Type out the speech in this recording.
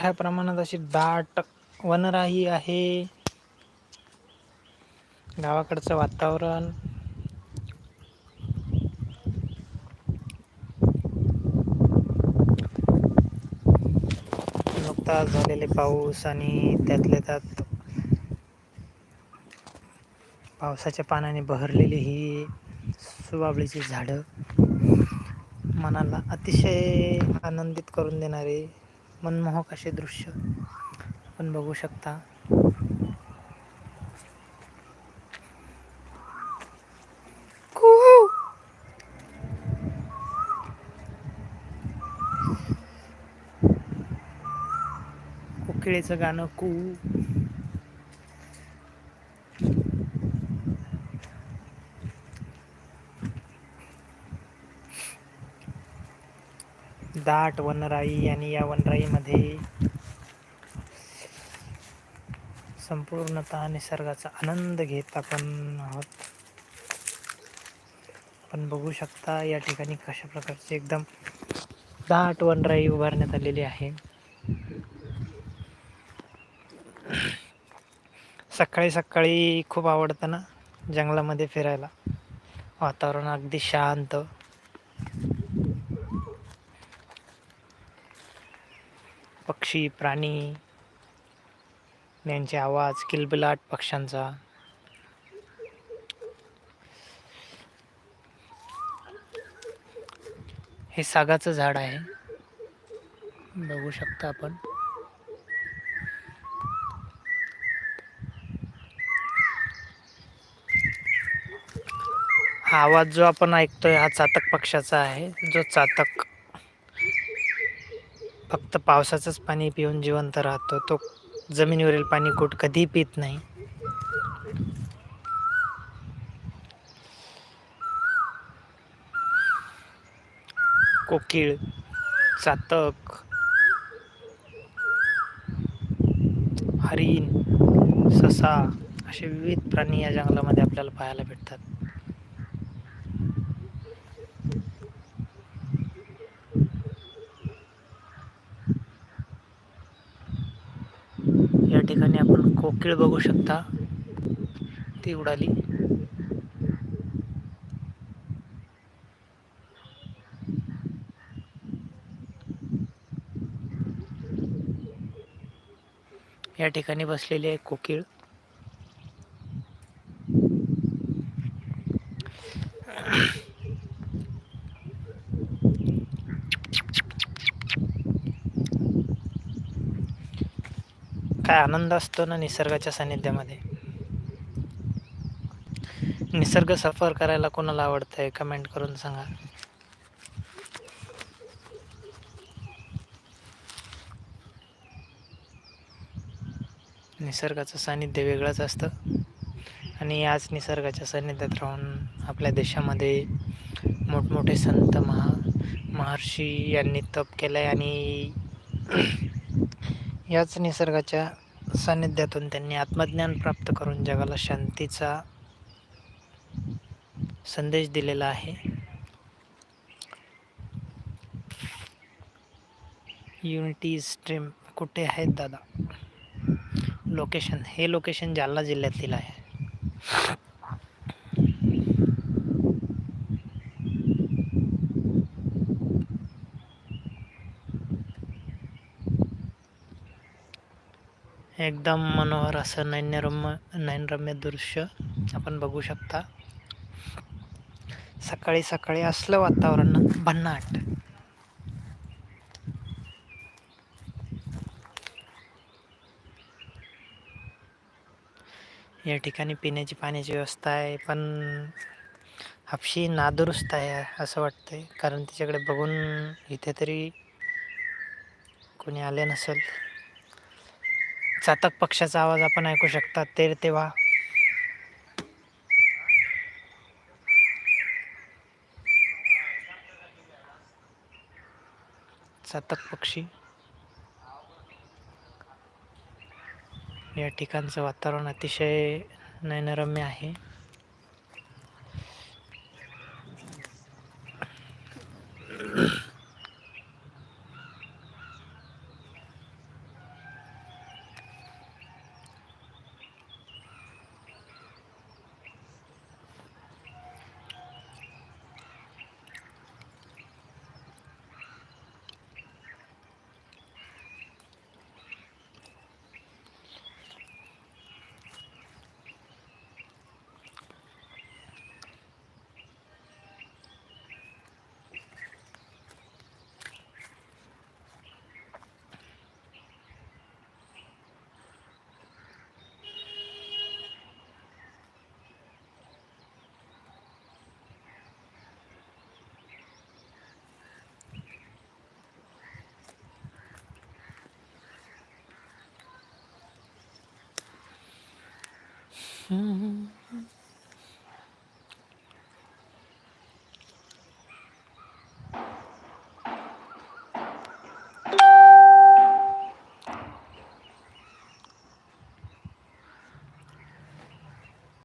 मोठ्या प्रमाणात अशी दाट वनराही आहे. गावाकडचं वातावरण. नुकताच झालेले पाऊस आणि त्यातल्या त्यात पावसाच्या पाण्याने बहरलेली ही सुबाबळीची झाडं मनाला अतिशय आनंदित करून देणारे मनमोहक असे दृश्य आपण बघू शकता. कोकिळेचं गाणं कू दाट वनराई आणि या वनराईमध्ये संपूर्णतः निसर्गाचा आनंद घेत आपण आहोत. आपण बघू शकता या ठिकाणी कशा प्रकारची एकदम दाट वनराई उभारण्यात आलेली आहे. सकाळी सकाळी खूप आवडतं ना जंगलामध्ये फिरायला. वातावरण अगदी शांत. पक्षी प्राणी यांचे आवाज किलबिलाट पक्ष्यांचा. हे सागाचं झाड आहे. बघू शकता आपण. हा आवाज जो आपण ऐकतोय हा चातक पक्षाचा आहे. जो चातक फक्त पावसाचंच पाणी पिऊन जिवंत राहतो. तो जमिनीवरील पाणी कुठ कधी पित नाही. कोकिळ चातक हरिण ससा असे विविध प्राणी या जंगलामध्ये आपल्याला पाहायला भेटतात या ठिकाणी आपण कोकिळ बघू शकता. ती उडाली. या ठिकाणी बसलेली आहे कोकिळ. काय आनंद असतो ना निसर्गाच्या सानिध्यामध्ये निसर्ग सफर करायला कोणाला आवडतंय? कमेंट करून सांगा. निसर्गाचं सानिध्य वेगळंच असतं. आणि याच निसर्गाच्या सानिध्यात राहून आपल्या देशामध्ये मोठमोठे संत महा महर्षी यांनी तप केलं आहे आणि याच निसर्गाच्या सान्निध्यातून त्यांनी आत्मज्ञान प्राप्त करून जगाला शांतीचा संदेश दिलेला आहे. युनिटी स्ट्रीम कुठे आहेत दादा? लोकेशन हे लोकेशन जालना जिल्ह्यातील आहे. एकदम मनोहर असं नैन्यरम्य नैनरम्य दृश्य आपण बघू शकता. सकाळी सकाळी असलं वातावरण भन्नाट. या ठिकाणी पिण्याची पाण्याची व्यवस्था आहे पण हापशी नादुरुस्त आहे असं वाटतंय. कारण तिच्याकडे बघून इथे तरी कोणी आले नसेल. चातक पक्षाचा आवाज आपण ऐकू शकता. ते तेव्हा. चातक पक्षी. या ठिकाणचं वातावरण अतिशय नयनरम्य आहे. time.